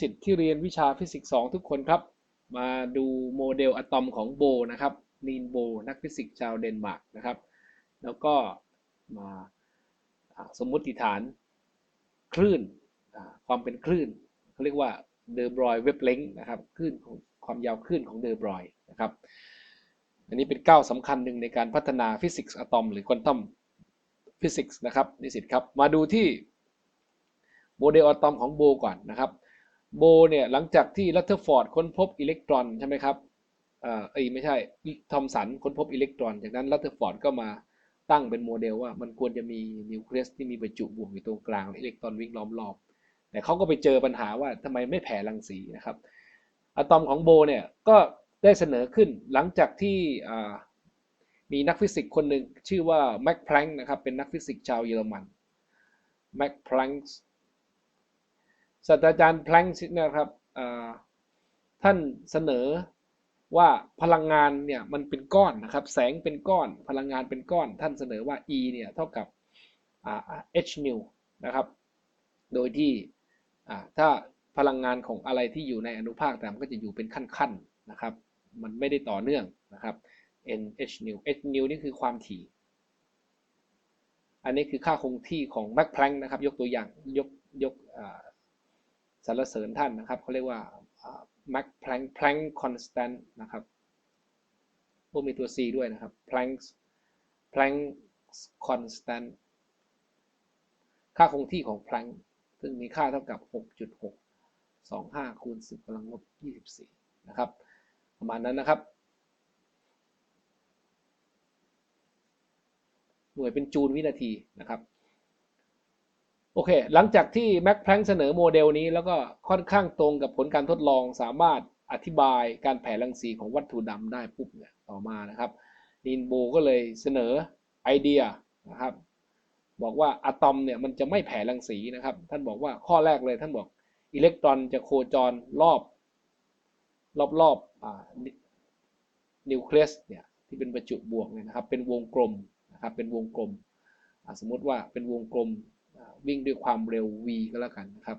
สิทธิ์ที่เรียนวิชาฟิสิกส์2ทุกคนครับ มาดูโมเดลอะตอมของโบนะครับนีนโบนักฟิสิกส์ชาวเดนมาร์กนะครับ แล้วก็มาสมมุติฐานคลื่นความเป็นคลื่นเขาเรียกว่าเดอ b บรอยเวฟเลงนะครับคลื่นของความยาวคลื่นของเดอ b บรอยนะครับอันนี้เป็นก้าวสำคัญหนึ่งในการพัฒนาฟิสิกส์อะตอมหรือควอนตัมฟิสิกส์นะครับนิสิตครับ มาดูที่โมเดลอะตอมของโบก่อนนะครับ โบเนี่ยหลังจากที่รัตเทอร์ฟอร์ดค้นพบอิเล็กตรอนใช่ไหมครับเอ่อเอ้ไม่ใช่ทอมสันค้นพบอิเล็กตรอน จากนั้นรัตเทอร์ฟอร์ดก็มาตั้งเป็นโมเดลว่ามันควรจะมีนิวเคลียสที่มีประจุบวกอยู่ตรงกลางอิเล็กตรอนวิ่งล้อมรอบ แต่เขาก็ไปเจอปัญหาว่าทำไมไม่แผ่รังสีนะครับอะตอมของโบเนี่ยก็ได้เสนอขึ้นหลังจากที่มีนักฟิสิกส์คนหนึ่งชื่อว่าแม็กพลังนะครับเป็นนักฟิสิกส์ชาวเยอรมันแม็กพลังก์ ศาสตราจารย์แพลงก์นะครับท่านเสนอว่าพลังงานเนี่ยมันเป็นก้อนนะครับ แสงเป็นก้อน พลังงานเป็นก้อน ท่านเสนอว่า E เนี่ยเท่ากับ h nu นะครับ โดยที่ถ้าพลังงานของอะไรที่อยู่ในอนุภาคแต่างก็จะอยู่เป็นขั้นๆนะครับ มันไม่ได้ต่อเนื่องนะครับ n h nu h nu นี่คือความถี่ อันนี้คือค่าคงที่ของแม็กพลงก์นะครับ ยกตัวอย่างยกยก สรรเสริญท่านนะครับเขาเรียกว่า Max Planck Planck constant นะครับพวกมีตัว C ด้วยนะครับ Planck Planck constant ค่าคงที่ของ Planck ซึ่งมีค่าเท่ากับ 6.625 คูณ 10กำลังลบ 24 นะครับ ประมาณนั้นนะครับ หน่วยเป็นจูลวินาทีนะครับ โอเค หลังจากที่แม็กแพลงเสนอโมเดลนี้แล้วก็ค่อนข้างตรงกับผลการทดลองสามารถอธิบายการแผ่รังสีของวัตถุดำได้ปุ๊บเนี่ยต่อมานะครับนีนโบก็เลยเสนอไอเดียนะครับ บอกว่าอะตอมเนี่ยมันจะไม่แผ่รังสีนะครับ ท่านบอกว่าข้อแรกเลยท่านบอกอิเล็กตรอนจะโคจรรอบ รอบรอบนิวเคลียสเนี่ยที่เป็นประจุบวกเนี่ยนะครับ เป็นวงกลมนะครับเป็นวงกลม สมมติว่าเป็นวงกลม วิ่งด้วยความเร็ว v ก็แล้วกันนะครับ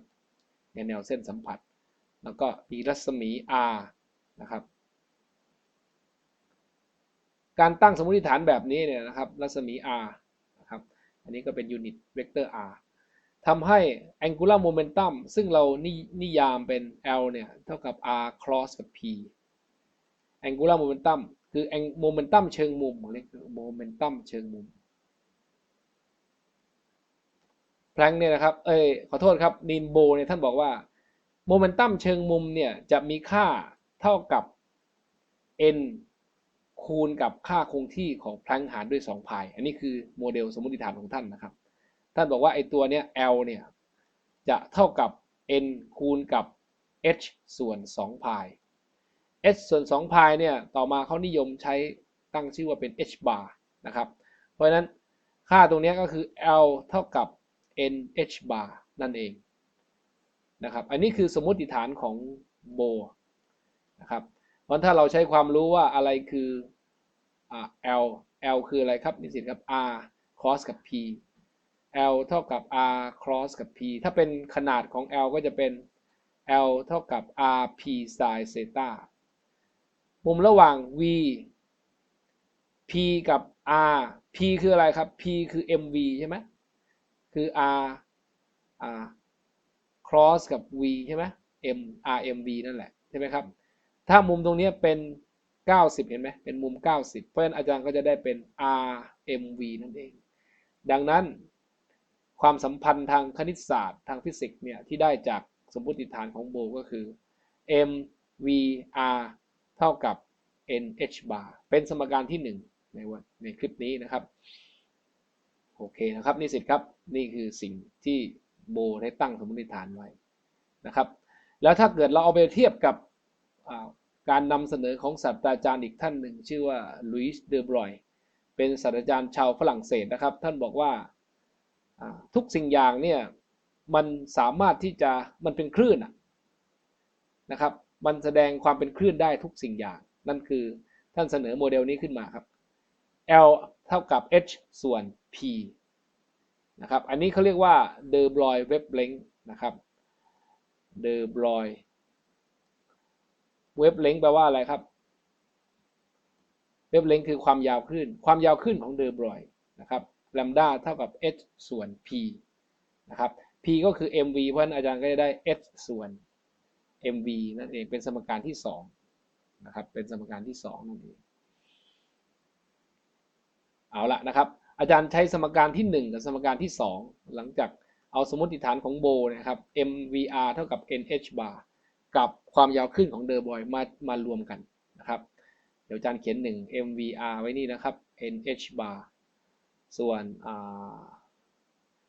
ในแนวเส้นสัมผัส แล้วก็มีรัศมี r นะครับ การตั้งสมมติฐานแบบนี้เนี่ยนะครับ รัศมี r นะครับ อันนี้ก็เป็นยูนิตเวกเตอร์ r ทำให้ angular momentum ซึ่งเรานนิยามเป็น L เนี่ยเท่ากับ r cross กับ p angular momentum คือ momentum เชิงมุมเรียก momentum เชิงมุมแพลงเนี่ยนะครับ เอ้ยขอโทษครับนีนโบเนี่ยท่านบอกว่าโมเมนตัมเชิงมุมเนี่ยจะมีค่าเท่ากับ n คูณกับค่าคงที่ของแพลงหารด้วย2พาย อันนี้คือโมเดลสมมติฐานของท่านนะครับ ท่านบอกว่าไอตัวเนี้ย L เนี่ยจะเท่ากับ n คูณกับ h ส่วน2พาย h ส่วน2พายเนี่ยต่อมาเขานิยมใช้ตั้งชื่อว่าเป็น h bar นะครับ เพราะฉะนั้นค่าตรงนี้ก็คือ L เท่ากับ nh bar นั่นเองนะครับ อันนี้คือสมมติฐานของโบนะครับเพราะถ้าเราใช้ความรู้ว่าอะไรคือ L L คืออะไรครับนิสิตครับ R cross กับ P L เท่ากับ R cross กับ P ถ้าเป็นขนาดของ L ก็จะเป็น L เท่ากับ RP sin theta มุมระหว่าง V P กับ R P คืออะไรครับ P คือ MV ใช่ไหม คือ r r cross กับ v ใช่ไหม m r m v นั่นแหละใช่ไหมครับ ถ้ามุมตรงนี้เป็น 90 เห็นไหมเป็นมุม 90 เพราะฉะนั้นอาจารย์ก็จะได้เป็น r m v นั่นเอง ดังนั้นความสัมพันธ์ทางคณิตศาสตร์ทางฟิสิกส์เนี่ยที่ได้จากสมมติฐานของโบก็คือ m v r เท่ากับ n h bar เป็นสมการที่ 1 ในวันในคลิปนี้นะครับ โอเคนะครับนิสิตครับนี่คือสิ่งที่โบได้ตั้งสมมติฐานไว้นะครับ แล้วถ้าเกิดเราเอาไปเทียบกับการนำเสนอของศาสตราจารย์อีกท่านหนึ่ง ชื่อว่าลุยส์เดอบรอยเป็นศาสตราจารย์ชาวฝรั่งเศสนะครับ ท่านบอกว่าทุกสิ่งอย่างเนี่ยมันสามารถที่จะมันเป็นคลื่นนะครับ มันแสดงความเป็นคลื่นได้ทุกสิ่งอย่าง นั่นคือท่านเสนอโมเดลนี้ขึ้นมาครับ L เท่ากับ h ส่วน p นะครับ อันนี้เขาเรียกว่า de Broglie wavelength นะครับ de Broglie เว็บเล้งแปลว่าอะไรครับ เว็บเล้งคือความยาวคลื่น ความยาวคลื่นของเดอ b บรอยนะครับแลมดาเท่ากับ h ส่วน p นะครับ p ก็คือ mv เพราะฉะนั้นอาจารย์ก็จะได้ h ส่วน mv นั่นเอง เป็นสมการที่2นะครับ เป็นสมการที่2นั่นเอง เอาละนะครับ อาจารย์ใช้สมการที่ 1 กับสมการที่ 2 หลังจากเอาสมมติฐานของโบนะครับ mvr เท่ากับ nh bar กับความยาวคลื่นของเดอ b บอยมามารวมกันนะครับ เดี๋ยวอาจารย์เขียน 1 mvr ไว้นี่นะครับ nh bar ส่วนอ่า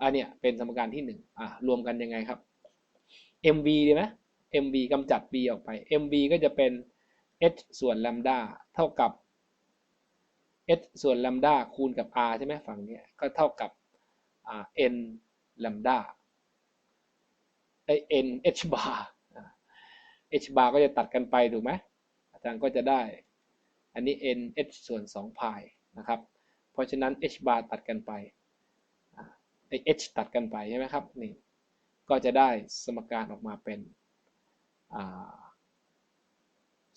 อันเนี้ยเป็นสมการที่1อ่ารวมกันยังไงครับ mv ดีไหม mv กำจัด b ออกไป mv ก็จะเป็น h ส่วน lambda เท่ากับ h ส่วน lambda คูณกับ r ใช่ไหมฝั่งนี้ก็เท่ากับอ่า n lambda ไอ n h bar อ่า h bar ก็จะตัดกันไปถูกไหมอาจารย์ก็จะได้ อันนี้ n h ส่วน2 pi นะครับ เพราะฉะนั้น h bar ตัดกันไปไอ h ตัดกันไปใช่ไหมครับนี่ก็จะได้สมการออกมาเป็น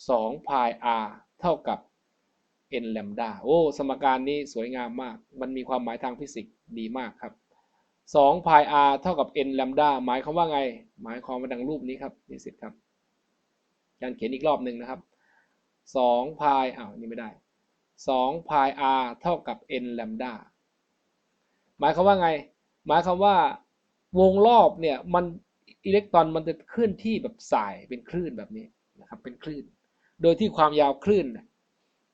2 pi r เท่ากับ n lambda โอ้สมการนี้สวยงามมาก มันมีความหมายทางฟิสิกส์ดีมากครับ2 pi r เท่ากับ n lambda หมายความว่าไง หมายความว่าดังรูปนี้ครับนิสิตครับการเขียนอีกรอบหนึ่งนะครับ2 pi อ้าวนี่ไม่ได้2 pi r เท่ากับ n lambda หมายความว่าไง หมายความว่าวงรอบเนี่ยมันอิเล็กตรอนมันจะเคลื่อนที่แบบสายเป็นคลื่นแบบนี้นะครับเป็นคลื่น โดยที่ความยาวคลื่น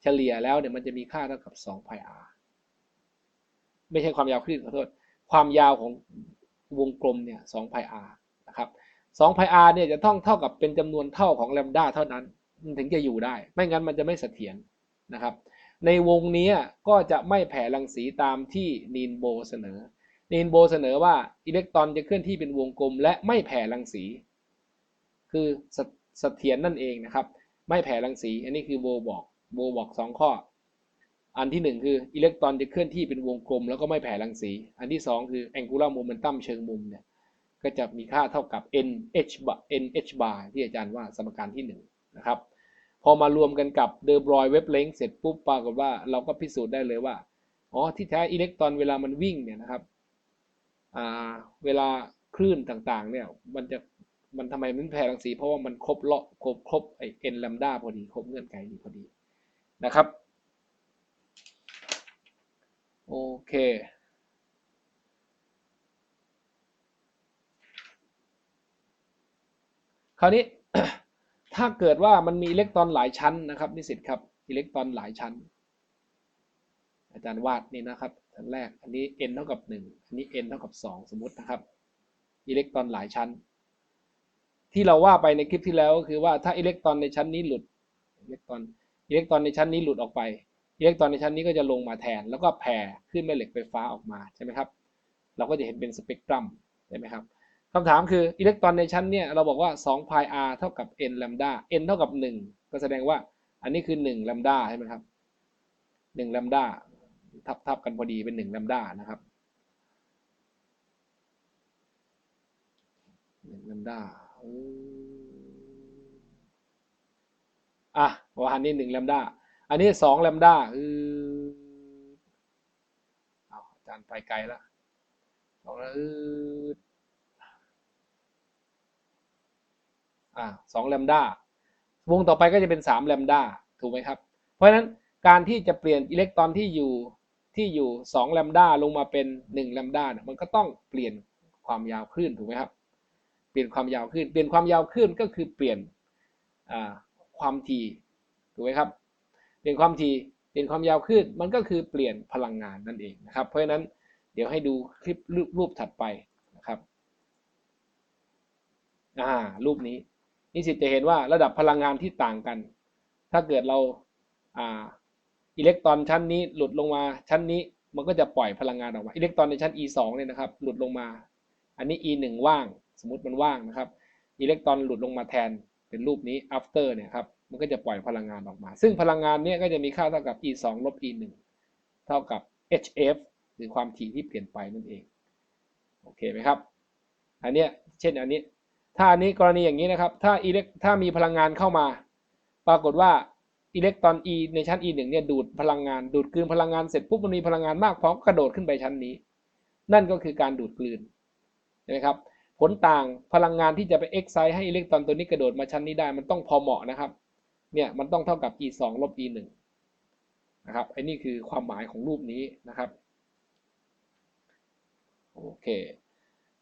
เฉลี่ยแล้วเนี่ยมันจะมีค่าเท่ากับ2 pi r ไม่ใช่ความยาวคลื่นขอโทษ ความยาวของวงกลมเนี่ย2 pi r นะครับ2 pi r เนี่ยจะต้องเท่ากับเป็นจำนวนเท่าของแลมด้าเท่านั้น มันถึงจะอยู่ได้ ไม่งั้นมันจะไม่เสถียรนะครับ ในวงนี้ก็จะไม่แผ่รังสีตามที่นีนโบเสนอ นีนโบเสนอว่าอิเล็กตรอนจะเคลื่อนที่เป็นวงกลม และไม่แผ่รังสี คือเสถียรนั่นเองนะครับ ไม่แผ่รังสี อันนี้คือโบบอก โบบอก2ข้อ อันที่1คืออิเล็กตรอนจะเคลื่อนที่เป็นวงกลม แล้วก็ไม่แผ่รังสี อันที่2คือ angular momentum เชิงมุมเนี่ยก็จะมีค่าเท่ากับ nh bar nh bar ที่อาจารย์ว่าสมการที่1นะครับพอมารวมกันกับเดอ b รอยเว็บเลงเสร็จปุ๊บปรากฏว่าเราก็พิสูจน์ได้เลยว่าอ๋อที่แท้อิเล็กตรอนเวลามันวิ่งเนี่ยนะครับเวลาคลื่นต่างๆเนี่ยมันจะมันทำไมมันแผ่รังสี เพราะว่ามันครบเลาะครบครบไอเอ็นลัมดาพอดี ครบเงื่อนไขนี้พอดี นะครับ โอเค คราวนี้ถ้าเกิดว่ามันมีอิเล็กตรอนหลายชั้นนะครับนิสิตครับอิเล็กตรอนหลายชั้น อาจารย์วาดนี่นะครับชั้นแรกอันนี้ n เท่ากับ 1 อันนี้ n เท่ากับ 2 สมมตินะครับอิเล็กตรอนหลายชั้น ที่เราว่าไปในคลิปที่แล้วก็คือว่าถ้าอิเล็กตรอนในชั้นนี้หลุดอิเล็กตรอน อิเล็กตรอนในชั้นนี้หลุดออกไปอิเล็กตรอนในชั้นนี้ก็จะลงมาแทน แล้วก็แผ่ขึ้นแม่เหล็กไฟฟ้าออกมาใช่ไหมครับเราก็จะเห็นเป็นสเปกตรัมใช่ไหมครับคำถามคืออิเล็กตรอนในชั้นเนี่ยเราบอกว่า2 pi r เท่ากับ n lambda n เท่ากับ 1 ก็แสดงว่าอันนี้คือ1 lambda ใช่ไหมครับ1 lambda ทับทับกันพอดีเป็น1 lambda นะครับ1 lambda อะวันนี้1 lambda อันนี้2 lambda เออเอาอาจารย์ไปไกลแล้วสองแล้วเอออ่าสองแลมด้าวงต่อไปก็จะเป็นสามแลมด้าถูกไหมครับ เพราะฉะนั้นการที่จะเปลี่ยนอิเล็กตรอนที่อยู่ที่อยู่สองแลมด้าลงมาเป็นหนึ่งแลมด้ามันก็ต้องเปลี่ยนความยาวคลื่นถูกไหมครับ เปลี่ยนความยาวคลื่นเปลี่ยนความยาวคลื่นก็คือเปลี่ยนอ่า ความถี่ถูกไหมครับเปลี่ยนความถี่เปลี่ยนความยาวคลื่นมันก็คือเปลี่ยนพลังงานนั่นเองนะครับ เพราะฉะนั้นเดี๋ยวให้ดูคลิปรูปถัดไปนะครับอ่ารูปนี้นิสิตจะเห็นว่าระดับพลังงานที่ต่างกัน ถ้าเกิดเราอ่าอิเล็กตรอนชั้นนี้หลุดลงมาชั้นนี้มันก็จะปล่อยพลังงานออกมาอิเล็กตรอนในชั้น e 2เนี่ยนะครับ หลุดลงมา อันนี้ e 1ว่าง สมมติมันว่างนะครับ อิเล็กตรอนหลุดลงมาแทน เป็นรูปนี้ after เนี่ยครับ มันก็จะปล่อยพลังงานออกมา ซึ่งพลังงานเนี้ยก็จะมีค่าเท่ากับ e 2ลบ e 1เท่ากับ hf หรือความถี่ที่เปลี่ยนไปนั่นเอง โอเคไหมครับ อันเนี้ย เช่นอันนี้ ถ้าอันนี้กรณีอย่างนี้นะครับ ถ้าอิเล็ก ถ้ามีพลังงานเข้ามา ปรากฏว่าอิเล็กตรอน e ในชั้น e 1เนี่ยดูดพลังงาน ดูดกลืนพลังงานเสร็จปุ๊บมันมีพลังงานมากพอก็กระโดดขึ้นไปชั้นนี้ นั่นก็คือการดูดกลืนเห็นไหมครับ ผลต่างพลังงานที่จะไป excite ให้อิเล็กตรอนตัวนี้กระโดดมาชั้นนี้ได้มันต้องพอเหมาะนะครับ เนี่ยมันต้องเท่ากับ e 2ลบ e 1นะครับไอ้นี่คือความหมายของรูปนี้นะครับโอเค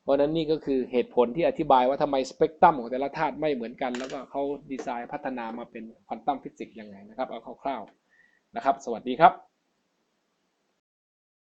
เพราะนั้นนี่ก็คือเหตุผลที่อธิบายว่าทำไมสเปกตรัมของแต่ละธาตุไม่เหมือนกัน แล้วก็เขาดีไซน์พัฒนามาเป็นควอนตัมฟิสิกส์ยังไงนะครับเอาคร่าวๆนะครับ สวัสดีครับ